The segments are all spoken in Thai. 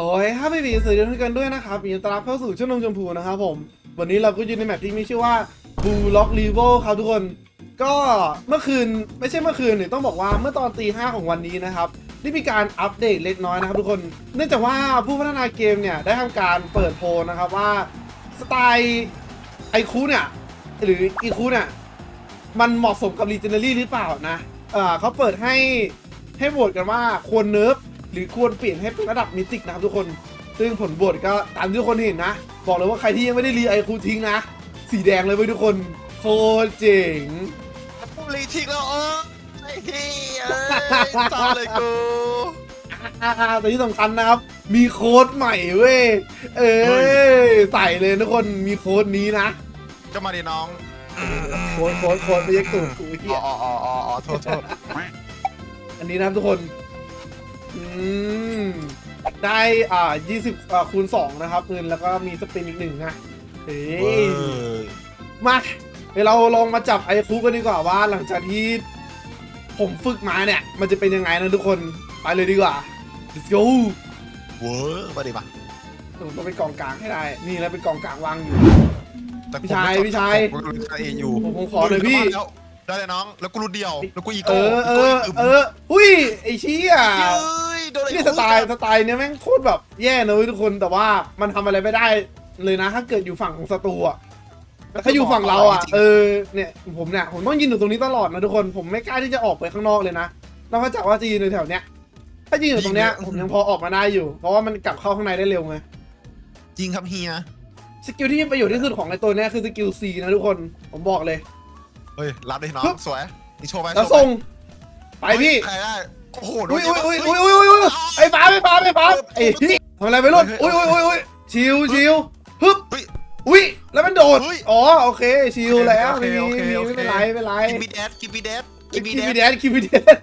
โอ้ยถ้าไม่มีสื่อเดินกันด้วยนะครับมีต้อนรับเข้าสู่ช่องนมชมพูนะครับผม วันนี้เราก็อยู่ในแมปที่มีชื่อว่า Blue Lock r e v o ครับทุกคน ก็เมื่อคืนไม่ใช่เมื่อคืนเนี่ยต้องบอกว่าเมื่อตอนตีห้าของวันนี้นะครับได้มีการอัปเดตเล็กน้อยนะครับทุกคน เนื่องจากว่าผู้พัฒนาเกมเนี่ยได้ทำการเปิดโพลนะครับว่าสไตล์ไอคูเนี่ยหรืออีคูเนี่ยมันเหมาะสมกับ Legendary หรือเปล่านะเออเขาเปิดให้ให้โหวตกันว่าควรเนิร์ฟ หรือควรเปลี่ยนให้เป็นระดับมิติกนะครับทุกคน ซึ่งผลโหวตก็ตามที่ทุกคนเห็นนะ บอกเลยว่าใครที่ยังไม่ได้รีไอคูทิ้งนะ สีแดงเลยเว้ยทุกคน โคตรเจ๋งกูรีทิ้งแล้วเออไอ้เหี้ยเอ้ยตายเลยกูอ่าแต่ที่สำคัญนะครับ มีโค้ดใหม่เว้ย เอ้ยใส่เลยทุกคนมีโค้ดนี้นะ ก็มาดิน้อง โค้ดโค้ดโค้ดไม่ใช่ตูดกูเฮีอ๋ยออ๋ออ๋ออ๋อโทษโทษอันนี้นะครับทุกคน อืม ได้อ่า20อ่าคูณ2นะครับเงินแล้วก็มีสปินอีกหนึ่งนะเฮ้เว้ย ยมาเดี๋ยวเราลองมาจับไอ้คุกกันดีกว่าว่า หลังจากที่ผมฝึกมาเนี่ย มันจะเป็นยังไงนะทุกคน ไปเลยดีกว่า let's go เว้ยมาดิมาผมต้องไปกองกลางให้ได้ นี่แล้วเป็นกองกลางวางอยู่แต่พี่ชายพี่ชาย ผมรู้ตัวเองอยู่ผมผมขอหน่อยพี่ แล้วได้เลยน้อง แล้วกูรู้เดียว แล้วกูอีเอโก้อเออีโก้ออีกึ่มเอออุ้ยไอ้เชี่ยเฮ้ ยโดนไอ้นี่สไตล์สไตล์เนี้ยแม่งโคตรแบบแย่นะเว้ยทุกคนแต่ว่ามันทำอะไรไม่ได้เลยนะ ถ้าเกิดอยู่ฝั่งของศัตรูอะแต่ถ้าอยู่ฝั่งเราอะเออเนี่ยผมเนี่ยผมต้องยืนอยู่ตรงนี้ตลอดนะทุกคนผมไม่กล้าที่จะออกไปข้างนอกเลยนะนอกจากว่าจะยืนในแถวเนี้ยถ้ายืนอยู่ตรงเนี้ยผมยังพอออกมาได้อยู่ เพราะว่ามันกลับเข้าข้างในได้เร็วไงจริงครับเฮียสกิลที่มีประโยชน์ที่สุดของไอ้ตัวเนี้ยคือสกิล C นะทุกคนผมบอกเลยเฮ้ยรับดิน้องปึ๊บสวยนี่โชว์ไปแล้วโชส่งว์ไปพี่ใครได้ โอ้โหโดอุ้นยเยอุ้ยอะอุ้ยเฮ้อุ้ยอุ้ยอุ้ยไอ้ฟ้าไอ้ฟ้าไอ้ฟ้าไอ้ที่ทำอะไรไปรุ่นอุ้ยอุ้ยอุ้ยอุ้ยชิวชิวฮึบเฮ้ยอุ้ยแล้วมันโดดเฮ้ยอ๋อโอเคชิลแล้วโอเคไม่มีโอเคไม่โอมีเคไม่เป็นไรไม่เป็นไรกิมบีเดสกิมบีเดสกิคิมมบีบีเดแดสนคิมบีแดน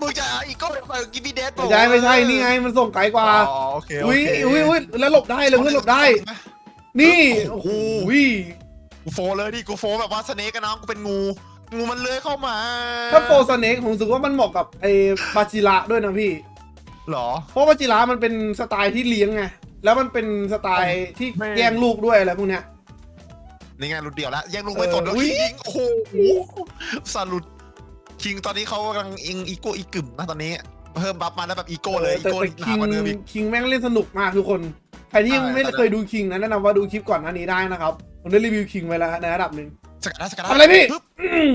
มึงจะอีโก้ไปกิมบีเดสไม่ใช่ไม่ใช่นี่ไงมันส่งไกลกว่า อ๋อโอเคโออุ้ยเคอุ้ยอุ้ยแล้วหลบได้เลยเพื่อนหลบได้ นี่โอ้โอ้โหโหกูโฟเลยดิกูโฟแบบว่าสเนกกันน้องกูเป็นงู งูมันเลื้อยเข้ามาถ้าโฟสเน็กผมรู้สึกว่ามันเหมาะกับไอ้บาจิระด้วยนะพี่เหรอ เพราะบาจิระมันเป็นสไตล์ที่เลี้ยงไง แล้วมันเป็นสไตล์ที่แม่ แย่งลูกด้วยอะไรพวกเนี้ย นี่ไงหลุดเดี่ยวแล้วแย่งลูกไม่เออสนแล้วอุ๊ย คิงโอ้โหสลุดคิงตอนนี้เขากำลังอิงอีโก้อีกึ่มนะตอนนี้ เพิ่มบัฟมาแล้วแบบอีโก้เลยอีแต่โก้แต่หคินางกว่าเดิมอีก คิงแม่งเล่นสนุกมากทุกคน ใครที่ยังใช่ไม่แต่ เคยดูคิงนะแนะนำว่าดูคลิปก่อนหน้านี้ได้นะครับ ผมได้รีวิวคิงไว้แล้วในระดับหนึ่ง สกัดได้สกัดทำอะไรพี่ปึ๊บ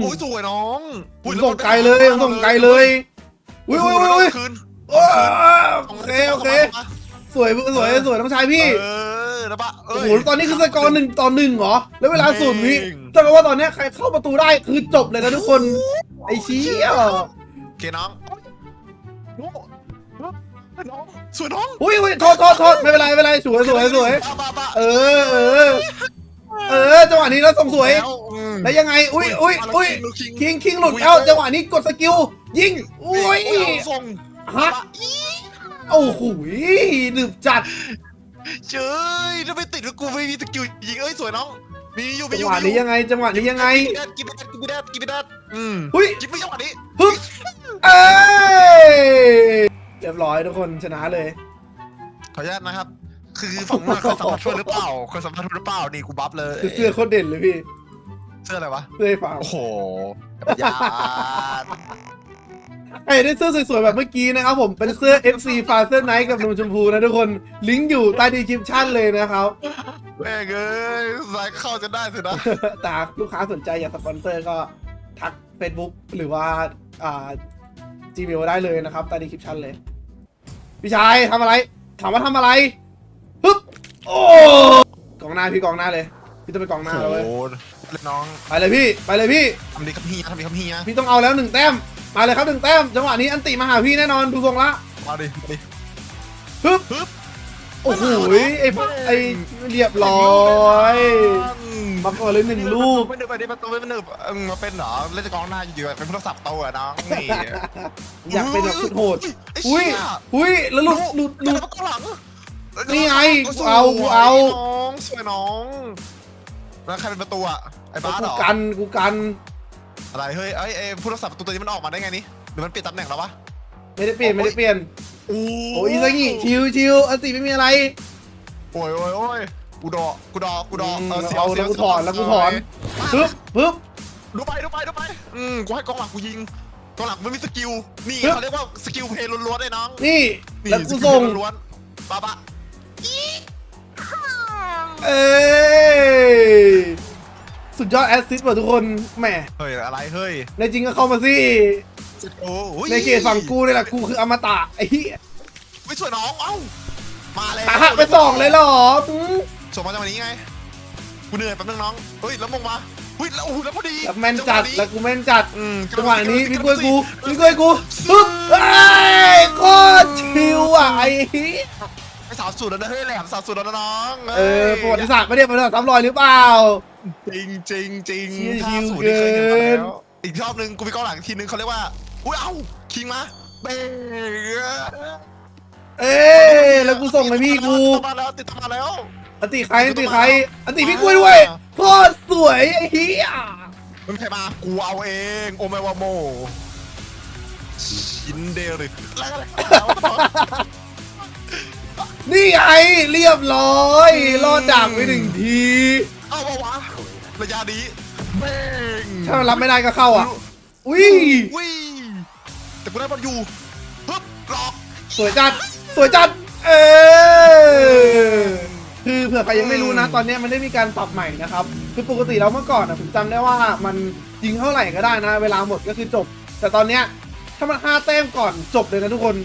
โอ้ยสวยน้องผอุ้มยแวส่งมันไกลเลยผมส่งไกลเลยอุ้ยอุ้ยอุ้ยอุ้ยคืนโอ้โอเคโอเคสวยสวยสวยน้องชายพี่เออแล้วปะเอ้โอ้ยโหตอนนี้คือสกอร์หนึ่งต่อหนึ่งเหรอแล้วเวลาศูนย์วิเก่งถ้าเกิดว่าตอนเนี้ยใครเข้าประตูได้คือจบเลยนะทุกคนไอ้เชี้ยโอเคน้องน้องสวยน้องอุ้ยอุ้ยโทษโทษโทษไม่เป็นไรไม่เป็นไรสวยสวยสวยปะปะปะเออเออ เออจังหวะนี้แล้วส่งสวย แล้วอืมแล้วยังไง อุ้ยอุ้ยอุ้ยลูกคิงคิงคิงหลุดเอ้าจังหวะนี้กดสกิลยิงอุ้ยเอาส่งฮะโอ้โหหนึบจัด เจ้ยถ้าไม่ติดแล้วกูไม่มีสกิลยิงเอ้ยสวยน้อง มีอยู่มีจัองยู่หวะนี้ยังไง จังหวะนี้ยังไงกินไปได้กินไปได้กินไปได้อืมอุ้ยกินไปจังหวะนี้ฮึบเอ้ยเรียบร้อยทุกคนชนะเลย ขออนุญาตนะครับ คือฝั่งนู้นเคยสัมผัสช่วยหรือเปล่าเคยสัมผัสหรือเปล่านี่กูบัฟเลยคือเสื้อโคตรเด่นเลยพี่เสื้ออะไรวะเสื้อไอ้ฟาร์มโอ้โหยาดไอ้ได้เสื้อสวยๆแบบเมื่อกี้นะครับผมเป็นเสื้อ FC f a s t e r Night กับนมชมพูนะทุกคนลิงก์อยู่ใต้ดีคริปชั่นเลยนะครับแม่งเอ้ยสายเข้าจะได้สินะแต่หากลูกค้าสนใจอยากสปอนเซอร์ก็ทัก Facebook หรือว่าอ่า Gmail ได้เลยนะครับใต้ดีคริปชั่นเลยพี่ชายทำอะไรถามว่าทำอะไร ฮึบโอ้กองหน้าพี่กองหน้าเลย พี่ต้องไปกองหน้าโอ้เลยโหน้องไปเลยพี่ไปเลยพี่ทำดีครับเฮียทำดีครับเฮียพี่ต้องเอาแล้วหนึ่งแต้มมาเลยครับหนึ่งแต้มจังหวะนี้อันติมาหาพี่แน่นอนดูทรงละมาดิมาดิฮึบฮึบโอ้โหไอ้พวกไอ้เรียบร้อยมาก่อนเลยหนึ่งลูกไม่หนึบไปดิประตูไม่หนึบเออมาเป็นเหรอเล่นจะกองหน้าอยู่ๆเป็นโทรศัพท์โตอะน้องนี่อยากเป็นแบบสุดโหดไอ้อุ้ยเชี่ยอุ้ยแล้วหลุดหลุดหลุด แล้วประตูหลังนี่ไงสวยเอาเอาน้องสวยน้องแล้วใครเป็นประตูอะไอ้บ้าสเหรกูอกันกูกันอะไรเฮ้ยเอ้ยเอ้ยผู้รักษาประตูตัวนี้มันออกมาได้ไงนี่หรือมันเปลี่ยนตำแหน่งแล้ววะไม่ได้เปลี่ยนไม่ได้เปลี่ยนโอ้โอ้ยซางิชิวชิวอันติไม่มีอะไร โอ้ยโอ้ยโอ้ยกูดอกกูดอกกูดอกอืมเออเสียเอาวเสีแล้ยวกูถอนแล้วกูถอนปึ๊ปึ๊บปึ๊บ ดูไปดูไปดูไปอืมกูให้กองหลังกูยิงกองหลังไม่มีสกิลนี่ปึ๊บ เขาเรียกว่าสกิลเพลย์ล้วนๆเลยน้องนี่นี่แล้วกูสกิส่งลล้วนๆปะปะ เอ้ยสุดยอดแอสซิสต์ว่ะทุกคนแหมเฮ้ยอะไรเฮ้ยในจริงก็เข้ามาสิ โอ้ยในเขตฝั่งกูนี่แหละกูคืออมตะไอ้เหี้ยไม่ช่วยน้องเอ้ามาแล้วตาหักไปสองเลยเหรออืมส่งมาจังหวะนี้ไงกูเหนื่อยแป๊บนึงน้องเฮ้ยแล้วมงมาเฮ้ยแล้วโอ้โหแล้วพอดีแล้วแม่นจัดงหะแล้วกูแม่นจัด อืมจังหวะนี้พี่กล้วยกูพี่กล้วยกูปึ๊บเอ้ยโคตรชิวอะไอ้เหี้ยไอ้ สาวสุดแล้วนะเฮ้ยแหลมสาวสุดแล้วนะน้องเออประวัติศาสตร์ไม่ได้ประวัติศาสตร์ซ้ำรอยหรือเปล่า จริงจริงจริงเชี่ยท่าชิวสูตรที่เคยเห็นมาเกินแล้วอีกรอบนึงกูมีกล้องหลังทีนึงเขาเรียกว่าอุ้ยเอ้าคิงมาเบ้เอ้ยแล้วกูส่งให้พี่กูติดตามมาแล้วติดตามมาแล้วอันติใครอันติใครอันติพี่กล้วยด้วยโคตรสวยไอ้เหี้ยมันใครมากูเอาเองโอเมวาโมชินเดริแล้วก็แล้ว นี่ไงเรียบร้อยรอดจากไปหนึ่งทีเอาวะวะระยะนี้เบ้งถ้ามันรับไม่ได้ก็เข้าอะอุ้ยวิแต่กูได้บอลอยู่ฮึบหลอกสวยจัดสวยจัดเออคือเผื่อใครยังไม่รู้นะ ตอนนี้มันได้มีการปรับใหม่นะครับคือปกติแล้วเมื่อก่อนอะผมจำได้ว่ามันยิงเท่าไหร่ก็ได้นะ เวลาหมดก็คือจบ แต่ตอนเนี้ยถ้ามันห้าแต้มก่อนจบเลยนะทุกคน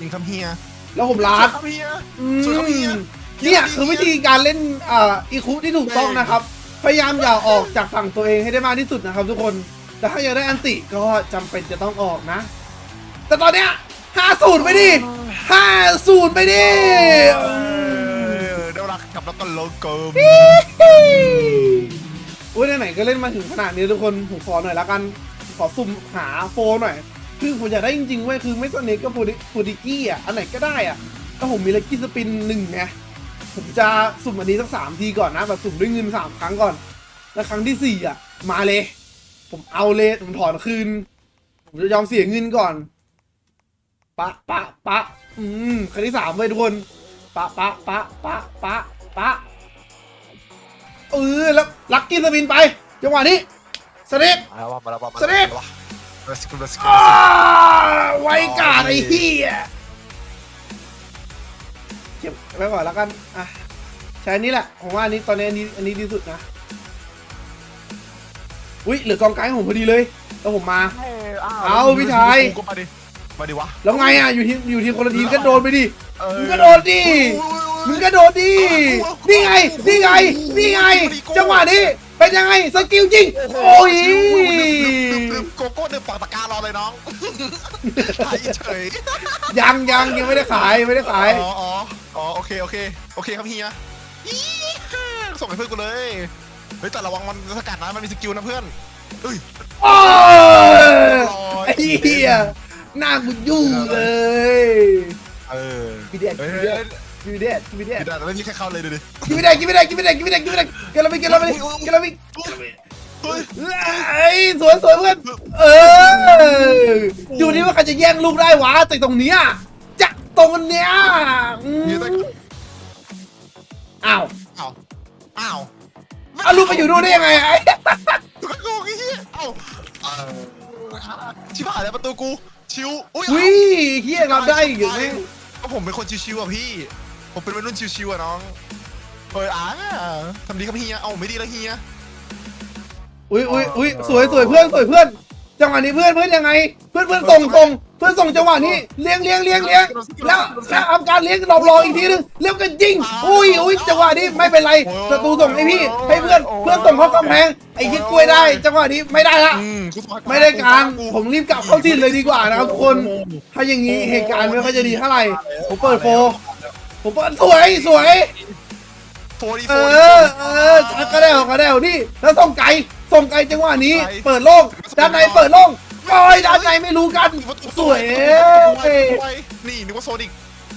ยิงคำเฮีย แล้วผมลาสวยดคำเฮีย อืสวยครับพี่มเนี่ยคือวิธีการเล่นอ่าอีคุที่ถูกต้องนะครับ พยายามอย่าออกจากฝั่งตัวเองให้ได้มากที่สุดนะครับ ทุกคนแต่ถ้าอยากได้อันติก็จำเป็นจะต้องออกนะ แต่ตอนเนี้ยห้าศูนย์ไปดิห้าศูนย์ไปดิ เออได้รักกับแล้วก็โลโก้ อุ้ยไหนๆก็เล่นมาถึงขนาดนี้ทุกคนผมขอหน่อยละกัน ขอสุ่มหาโฟนหน่อย คือผมอยากได้จริงๆเว้ยคือไม่สเนกก็โพดิโพดิกี้อะ อันไหนก็ได้อะ ถ้าผมมีลักกี้สปินหนึ่งไงผมจะสุ่มอันนี้สักสามทีก่อนนะแบบสุ่มด้วยเงินสามครั้งก่อน แล้วครั้งที่สี่อะ มาเลย ผมเอาเลย ผมถอนคืน ผมจะยอมเสียเงินก่อน ปะปะปะอืมครั้งที่สามเว้ยทุกคน ปะปะปะปะปะปะเออแล้วลักกี้สปินไปจังหวะนี้สเนกมาแล้วมาแล้วมาแล้วสเน ป Let's go let's go อ้าไว้กาดไอ้เหี้ยเก็บไว้ก่อนแล้วกันอะใช้อันนี้แหละผมว่าอันนี้ตอนนี้อันนี้อันนี้ดีสุดนะอุ้ยเหลือกองไกด์ให้ผมพอดีเลย แล้วผมมาเอาพี่ชาย กูมาดิ มาดิวะแล้วไงอะอยู่ทีมอยู่ทีมคนละทีมก็โดนไปดิ เออมึงก็โดนดิ มึงก็โดนดิ นี่ไง นี่ไง นี่ไง จังหวะนี้ เป็นยังไงสกิลจริงโอ้ยลืมลืมโกโก้เดินฝั่งตะการรอเลยน้องถ่ายเฉยยังยังยังไม่ได้ขายไม่ได้ขายอ๋ออ๋ออ๋อโอเคโอเคโอเคครับเฮียอี๋ส่งให้เพื่อนกูเลยเฮ้ยแต่ระวังมันสกัดนะมันมีสกิลนะเพื่อนเอ้ยโอ้ยไอ้เหี้ยหน้ากูยุ่งเลยเออกินเด็ดเฮ้ย กินเฮ้ยเด็ดกินเด็ดกินเด็ดเดี๋ยวไม่มีใครเข้าเลยดูดิกินไม่ได้กินไม่ได้กินไม่ได้กินไม่ได้กินไม่ได้กินเราไปกินเราไปกินเราไปเฮ้ยไอ้สวยสวยเพื่อนเออดูนี่ว่าใครจะแย่งลูกได้วะแต่ตรงเนี้ยจะตรงเนี้ยอืมยืนตะอ้าวอ้าวอ้าวเอาลูกไปอยู่นู่นได้ยังไงไอ้กูก็โกงไอ้เหี้ยเอ้าเออชิบหายแล้วประตูกูชิวอุ้ยวิเฮียรับได้อีกอย่างนี้ก็ผมเป็นคนชิวๆอะพี่ ผมเป็นวัยรุ่นชิวๆอะน้องเฮ้ยอ่าทำดีครับเฮีย เอ้าไม่ดีแล้วเฮีย อุ้ยอุ้ยอุ้ยสวยสวยเพื่อนสวยเพื่อนจังหวะนี้เพื่อนเพื่อนยังไง เพื่อนเพื่อนส่งส่งเพื่อนส่งจังหวะนี้เลี้ยงเลี้ยงเลี้ยงเลี้ยงแล้วแล้วทำการเลี้ยงรอรออีกทีนึงเลี้ยงกันจริงอุ้ยอุ้ยจังหวะนี้ไม่เป็นไรศัตรูส่งให้พี่ให้เพื่อนเพื่อนส่งเข้ากำแพงไอ้คิดกล้วยได้ จังหวะนี้ไม่ได้ละอืมกูสมัคไม่ได้การผมรีบกลับเข้าที่เลยดีกว่านะครับทุกคนถ้าอย่างนี้เหตุการณ์ไม่ค่อยจะดีเท่าไหร่ผมเปิดโฟร์ ผมเปิดสวยสวย โฟดีเอโฟดีอเออกระเดวกระเดวนี่ แล้วส่งไก่ส่งไก่จังหวะนี้ เปิดโล่งด้านในเปิดโล่งโอ้ยด้านในไม่รู้กัน สวยเอ้ยนี่นึกว่าโซนิก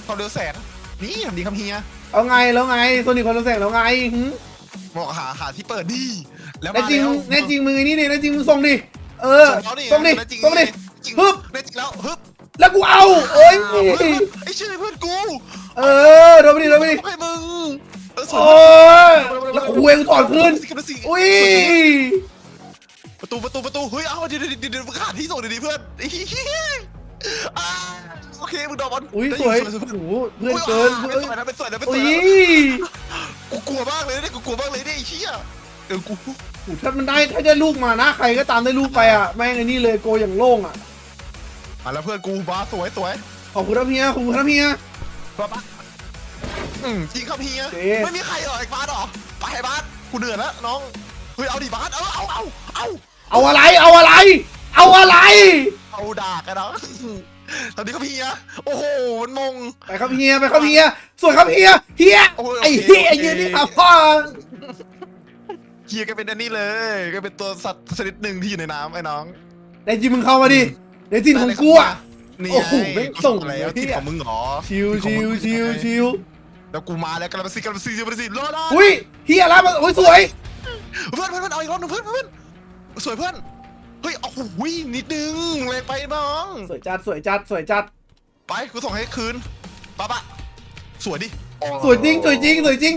ความเร็วแสนนี่ทำดีครับเฮียเอาไงแล้วไงโซนิคคอนเซ็ปต์แล้วไงหืมบอกหาหาที่เปิดดีแล้วแน่มาจริงแล้วแน่จริงมึงไอ้นี่ดิแน่จริงมึงส่งดิเออส่งแล้วนี่ส่งดิแน่จริงส่งดิจริงฮึบแน่จริงแล้วฮึบแล้วกูเอาโอ้ย ไอ้เชื่อเพื่อนกู เออโดนไปดิโดนไปดิให้มึงเออสวโอ้ยยแล้วคุยกูถอดคืนกลับมาสิอุ้ยประตูประตูประตูเฮ้ยเอาเดี๋ยวเดี๋ยวเดี๋ยวเดี๋ยวมึงขาดที่ส่งดีๆเพื่อนไอ้เหี้ยอ่าโอเคมึงโดนบอลอุ้ยได้สวยอโอ้เพื่อนโหเพื่อนเกินเป็นสวยนะเป็นสวยนะเป็นสอุ้วยยนะกูกลัวมากเลยเนี่ยกูกลัวมากเลยเนี่ยไอ้เหี้ยเออกูโอ้โหถ้ามันได้ถ้าได้ลูกมานะใครก็ตามได้ลูกไปอะแม่งไอ้นี่เลยโกอย่างโล่งอะอะแล้วเพื่อนกูบ้าสวยสวยขอบคุณครับเฮียขอบคุณครับเฮีย บ้าบ้าอืมจริงครับเฮียโอเคไม่มีใครเหรอไอ้บ้าสเหรอไปไอ้บ้าสกูเหนื่อยแล้วน้องเฮ้ยเอาดิบ้าสเอาเอาเอาเอาเอาอะไร เอาอะไร เอาอะไร เอาดากกันเนาะตอนนี้ครับเฮียโอ้โหมันมง ไปครับเฮีย ไปครับเฮียสวยครับเฮีย เฮีย โอ้ยไอ้โอเคเฮียโอเคยืนนี่ครับพ่อเฮียก็เป็นอันนี้เลยก็เป็นตัวสัตว์ชนิดหนึ่งที่อยู่ในน้ำไอ้น้อง ในจิมมึงเข้ามาดิในจิมของกูอะ นี่โอ้โหไงแม่งส่งแล้วเหี้ที่ยของมึงเหรอชิวชิวชิวชิวแล้วกูมาแล้วกระบาซิกระบาซิกระบาซิรอดอุ้ยเฮียแล้วมันโอ้ยสวย เพื่อนเพื่อนเพื่อนเอาอีกรอบหนึงเพื่อนเพื่อนสวยเพื่อนเฮ้ยโอ้โหนิดนึงแรงไปน้อง สวยจัดสวยจัดสวยจัด ไปกูส่งให้คืนป้าปะสวยดิอ๋อสวยจริงสวยจริงสวยจริง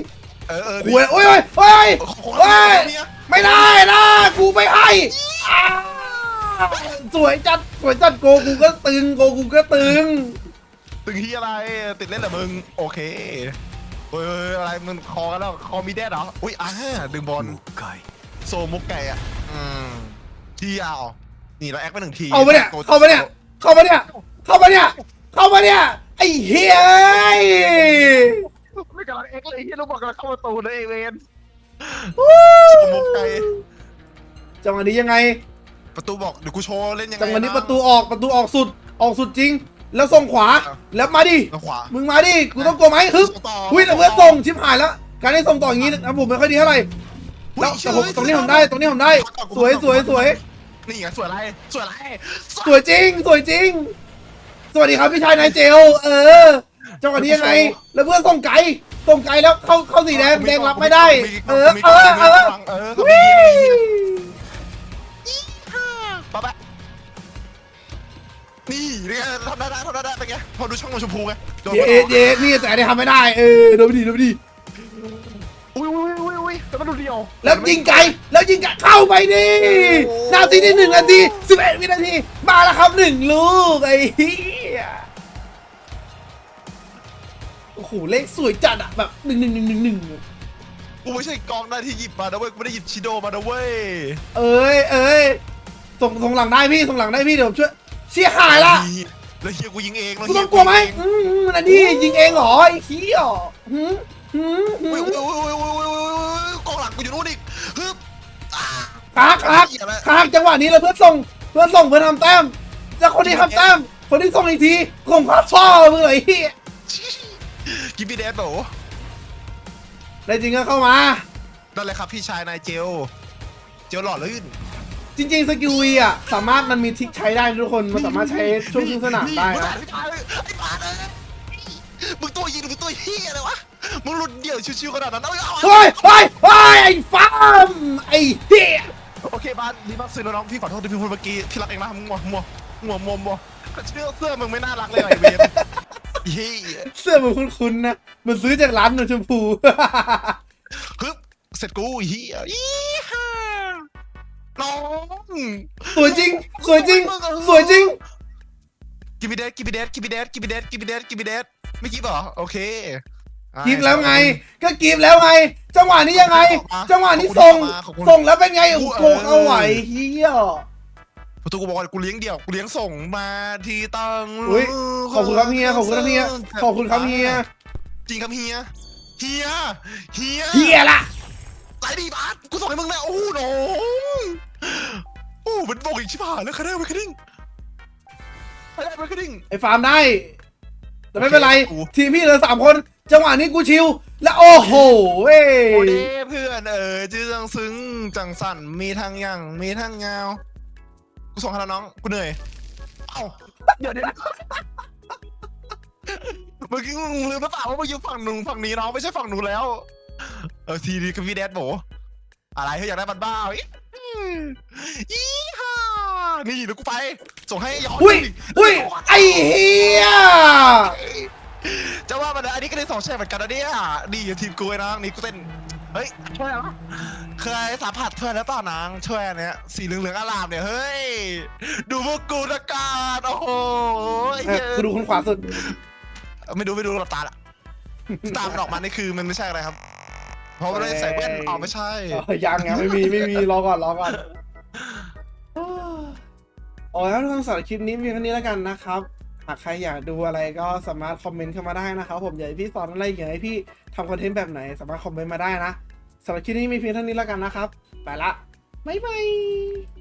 เออเออหวยโอ้ยโอ้ยโอ้ยขอบคุณเฮ้ยเมียไม่ได้นะกูไม่ให้อ่าสวยจัด สวยจัดโกกูก็ตึงโกกูก็ตึง ตึงที่อะไรติดเล่นเหรอมึง โอเคเฮ้ยอะไรมึงคอกันแล้วคอมีแดดเหรออุ้ยอ่าดึงบอลโซมุกไก่อะอืมที่ยาวนี่เราแอคไปหนึ่งทีเข้ามาเนี่ยเข้ามาเนี่ยเข้ามาเนี่ยเข้ามาเนี่ยเข้ามาเนี่ยไอ้เฮียไม่กำลังแอคเลยที่เราบอกกำลังเข้าประตูเลยเอเวนโซมุกไก่จังหวะนี้ยังไง ประตูบอกเดี๋ยวกูโชว์เล่นยังไงจังหวะนี้บ้างประตูออกประตูออกสุดออกสุดจริง แล้วส่งขวาครับแล้วมาดิทางขวา มึงมาดิกูต้องกลัวไหมฮึบส่งต่อหุ้ยแต่เพื่อนส่งชิบหายแล้วการได้ส่งต่ออย่างนี้นะผมไม่ค่อยดีเท่าไหร่แล้วแต่ผมตรงนี้ผมได้ตรงนี้ผมได้ สวยสวยสวย นี่ไงสวยอะไรสวยอะไรสวยจริง สวยจริง สวัสดีครับพี่ชายนายเจล เออจังหวะนี้ยังไง แล้วเพื่อนส่งไกลส่งไกลแล้วเข้าเข้าสีแดงแดงรับไม่ได้ เออเออเออเออวิ่ ป๊ะแปะนี่นี่ไงทำได้ได้ทำได้ได้เป็นไงพอดูช่องมันชมพูไงโดนเย็ดเย็ดนี่แต่ได้ทำไม่ได้เออโดนไปดีโดนไปดีอุ้ยอุ้ยอุ้ยอุ้ยแล้วมันดูเดียวแล้วยิงไกลแล้วยิงไกลเข้าไปดิโอ้นาทีที่หนึ่งนาทีสิบเอ็ดวินาทีมาแล้วครับหนึ่งลูกไอ้เหี้ยโอ้โหเลขสวยจัดอะแบบหนึ่งหนึ่งหนึ่งหนึ่งหนึ่งกูไม่ใช่กองหน้าที่หยิบมานะเว้ยกูไม่ได้หยิบชิโดมานะเว้ยเอ้ยเอ้ย ส่งส่งหลังได้พี่ส่งหลังได้พี่เดี๋ยวผมช่วยเสียหายละแล้วเฮียกูยิงเองแล้วกูเฮีต้ยองกลัวไหมอืมอืมอันนี้ยิงเองเหรอไอ้ขี้เหรอหืมหืมหือุ้ยมอุ้ยอุ้ยอุ้ยอุ้ยอุ้ยกองหลังกูอยู่นู่นอีกฮึบอ่าคักคักคักจังหวะนี้เลยเพื่อนส่งเพื่อนส่งเพื่อนทำแต้มแล้วคนที่ทำแต้มคนที่ส่งอีกทีคงพลาดพ่อมึงเลยไอ้เหี้ยกิบบี้แดดโบได้จริงก็เข้ามานั่นแหละครับพี่ชายนายเจล เจลหล่อลื่น จริงๆสกิลวีอะสามารถมันมีทริกใช้ได้ทุกคนมันสามารถใช้ช่วงครึ่งสนามได้มึงนะไอ้บาเลยมึงตัวยิงหรือมึงตัวเฮียอะไรวะมึงหลุดเดี่ยวชิวๆขนาดนั้นเอาเอาเฮ้ยเฮ้ยเฮ้ยไอ้ฟาร์มไอ้เหี้ยโอเคบาสดีมากซื้อน้องพี่ขอโทษที่พี่พูดเมื่อกี้ที่รักเองนะมึงมัวมัวมัวมัวมัวเชื่อเสื้อมึงไม่น่ารักเลยไอ้เวรเฮียเสื้อมันคุ้นๆนะมันซื้อจากร้านนนชมพูฮึบเสร็จกูเฮียอีฮ่า น้องสวยจริง สวยจริง สวยจริง กิบิเดสกิบิเดสกิบิเดสกิบิเดสกิบิเดสกิบิเดสไม่กิบเหรอโอเคกีบแล้วไง ก็กีบแล้วไง จังหวะนี้ยังไงขอบคุณจังหวะนี้ขอบคุณส่งขอบคุณส่งแล้วเป็นไงขอบคุณโกเข้าไหวเฮียประตูกูบอกว่ากูเลี้ยงเดี่ยวกูเลี้ยงส่งมาทีตังอุ้ยขอบคุณครับเฮียขอบคุณครับเฮียขอบคุณครับเฮียจริงครับเฮียเฮียเฮียเฮียละไหลดีบาสกูส่งให้มึงแล้วโอ้โหน้องโอ้มันบอกอีกชิบหายแล้วคะแนนไปคดิ้งคะแนนไปคดิ้ง ไอ้ฟาร์มได้ แต่ไม่เป็นไร โอเคกู ทีมพี่เหลือสามคน จังหวะนี้กูชิว แล้วโอ้โหเว้ยโอเด้เพื่อนเออจื้อจังซึ้งจังสั่นมีทางยังมีทางยาวกูส่งให้แล้วน้องกูเหนื่อยเอ้าเดี๋ยวเดี๋ยวเมื่อกี้มึงลืมหรือเปล่าว่ามึงอยู่ฝั่งหนึ่งฝั่งนี้น้องไม่ใช่ฝั่งหนูแล้ว เออทีดีกับพี่แดดโบอะไรเฮ้ยอยากได้บัตรบ้าอี อีฮ่านี่เดี๋ยวกูไป ส่งให้ย้อนอุ้ยอุ้ยไอ้เฮียจะว่ามันอันนี้ก็ได้สองแชร์เหมือนกันนะเนี่ยดีทีมกูไอ้นางนี่กูเต้นเฮ้ยช่วยอะไรวะเคยสัมผัสเพื่อนแล้วเปล่านางช่วยอันเนี้ยสีเหลืองๆอลามเนี่ยเฮ้ยดูพวกกูนะการโอ้โหเออกูดูคนขวาสุด ไม่ดูไม่ดูหลับตาละตามนออกมานี่คือมันไม่ใช่อะไรครับ เพราะว่าไม่ได้ใส่แว่นอ๋อไม่ใช่ เออยังยังไม่มีไม่มีรอก่อนรอก่อนโอ้ยทุกคนสำหรับคลิปนี้มีแค่นี้แล้วกันนะครับ หากใครอยากดูอะไรก็สามารถคอมเมนต์เข้ามาได้นะครับผมอยากให้พี่สอนอะไรอยากให้พี่ทำคอนเทนต์แบบไหน สามารถคอมเมนต์มาได้นะสำหรับคลิปนี้มีเพียงเท่านี้แล้วกันนะครับ ไปละบ๊ายบาย